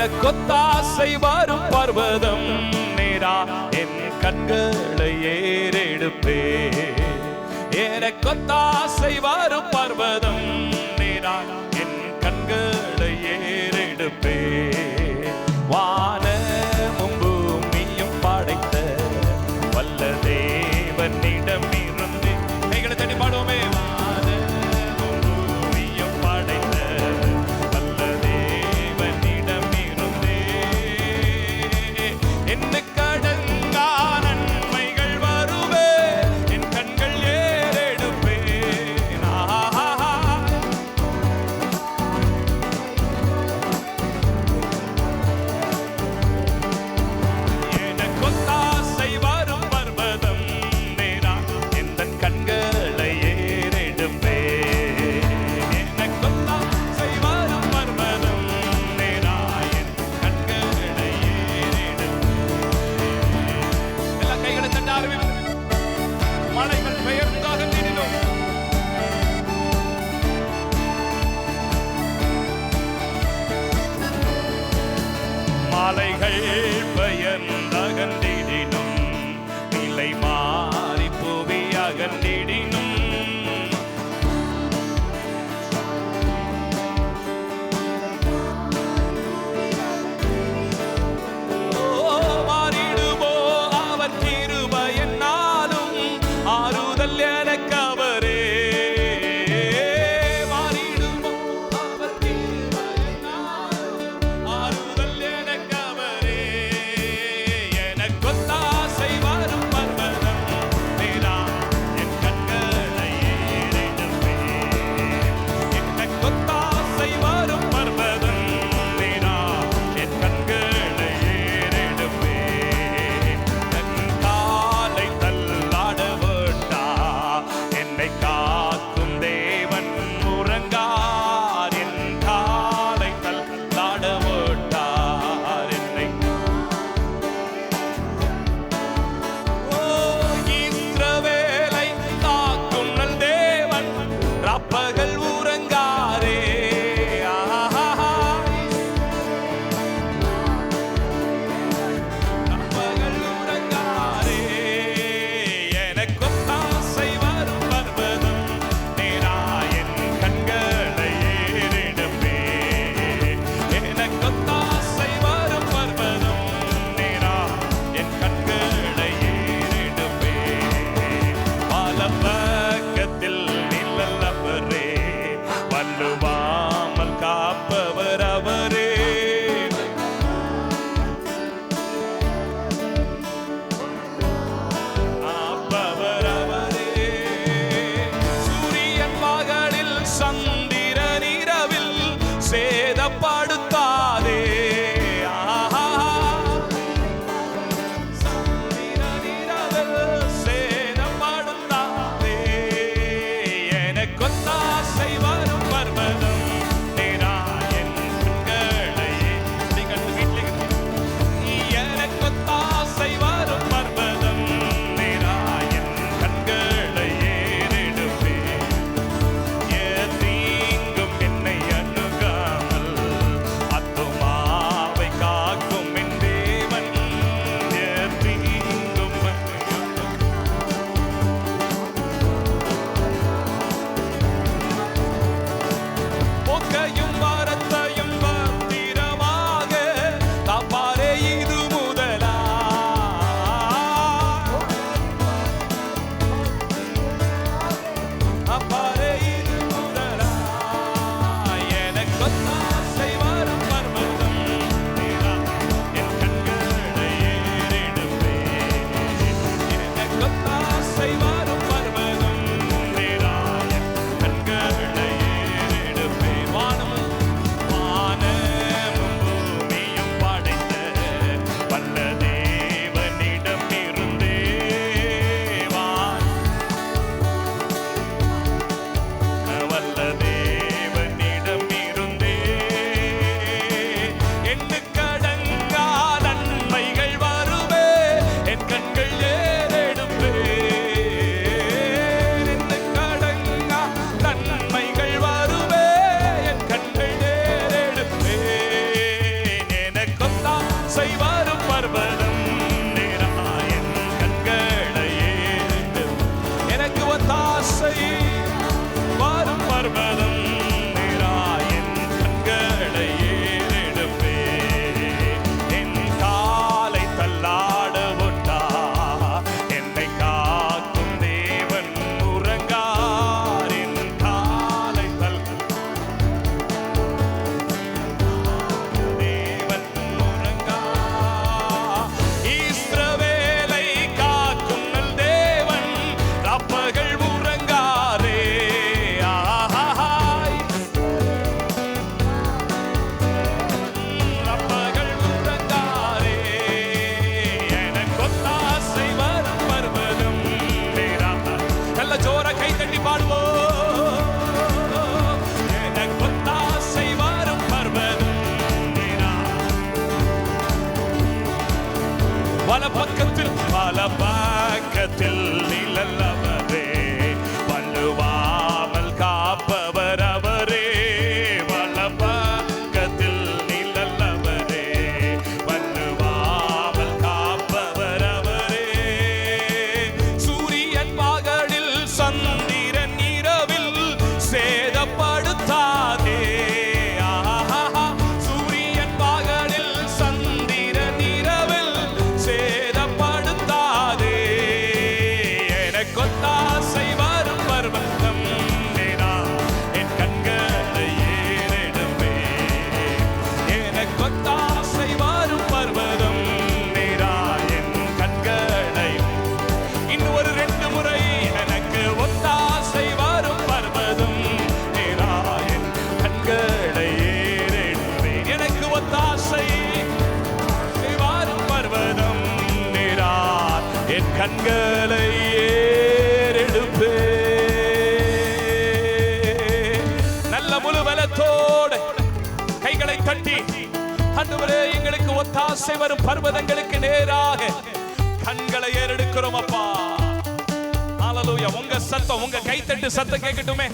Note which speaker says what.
Speaker 1: எனக்கொத்தாசை வரும் பர்வதம் நேரா. என் கண்களை ஏறெடுப்பே. எனக்கொத்தாசை வரும் பர்வதம் நேரா. help వాళ్ళ పక్కన கண்களை ஏறெடுப்பே. நல்ல முழு பலத்தோடு கைகளை தட்டி அன்றுவரே எங்களுக்கு ஒத்தாசை வரும் பர்வதங்களுக்கு நேராக கண்களை ஏறெடுக்கிறோம் அப்பா. உங்க சத்தம் உங்க கைத்தட்டு சத்தம் கேட்கட்டுமே.